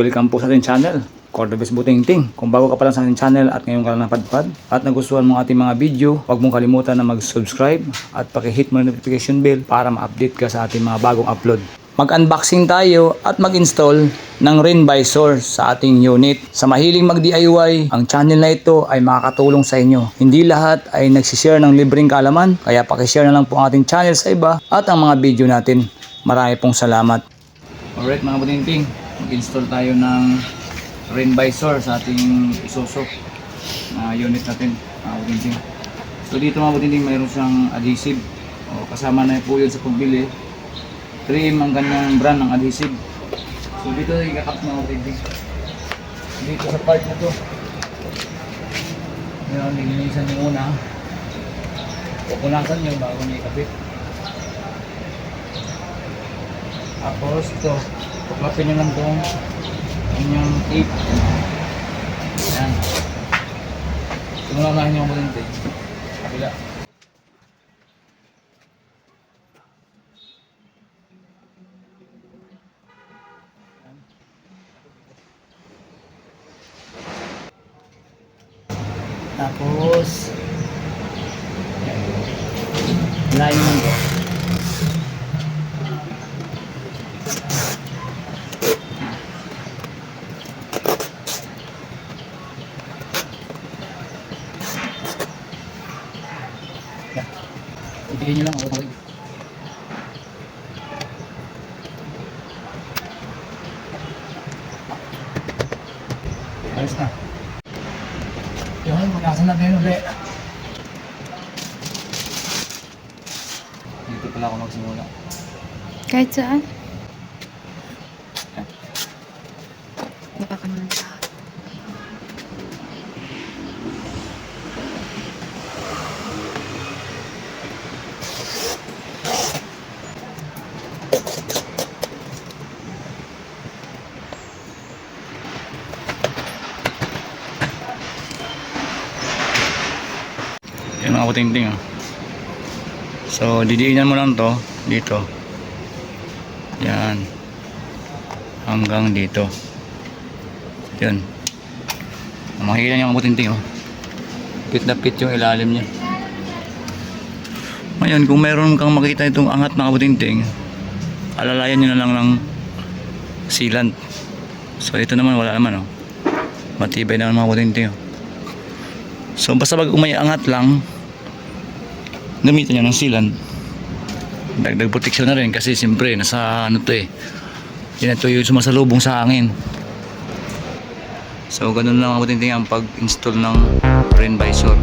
welcome po sa ating channel. Cordobes Butingting. Kung bago ka pa lang sa ating channel at ngayon ka lang napadpad at nagustuhan mo ating mga video, huwag mong kalimutan na mag-subscribe at pakihit mo ang notification bell para ma-update ka sa ating mga bagong upload. Mag-unboxing tayo at mag-install ng Rain Visor sa ating unit. Sa mahiling mag-DIY, ang channel na ito ay makakatulong sa inyo. Hindi lahat ay nagsishare ng libreng kaalaman, kaya pakishare na lang po ang ating channel sa iba at ang mga video natin. Marami pong salamat. Alright mga butinting, mag-install tayo ng rain visor sa ating Isuzu na unit natin mga butinting. So dito mga butinting mayroon siyang adhesive. O, kasama na po yun sa pagbili. Trim ang kanyang brand ng adhesive. So dito ikakap mga butinting. Dito sa part na to. Ngayon, nilinisan nyo muna. Pupunasan nyo bago nyo ikapit. Tapos ito, tuklapin nyo lang itong inyong tape. Ayan. Ito mo lang unahin nyo ang tape. Kabila. Tapos, line mo ito. Ibigay nyo lang ako. Okay. Ayos na. Yun, magasan natin ulit. Dito pala ako magsimula. Kahit saan? Yan mga kutingting ah. So, didiinan mo lang to dito. Yan. Hanggang dito. Yan. Makikita niyo ang kutingting oh. Pit na pit yung ilalim niya. Ngayon, kung meron kang makita itong angat na kabutingting, alalayan nyo na lang ng sealant. So, ito naman wala naman oh. Matibay naman mga kabutingting oh. So basta pag may angat lang, gamitin nyo ng sealant. Dagdag protection na rin kasi siyempre nasa ano to eh. Yan ito yung sumasalubong sa hangin. So ganun lang ang mabuting ang pag-install ng rain visor.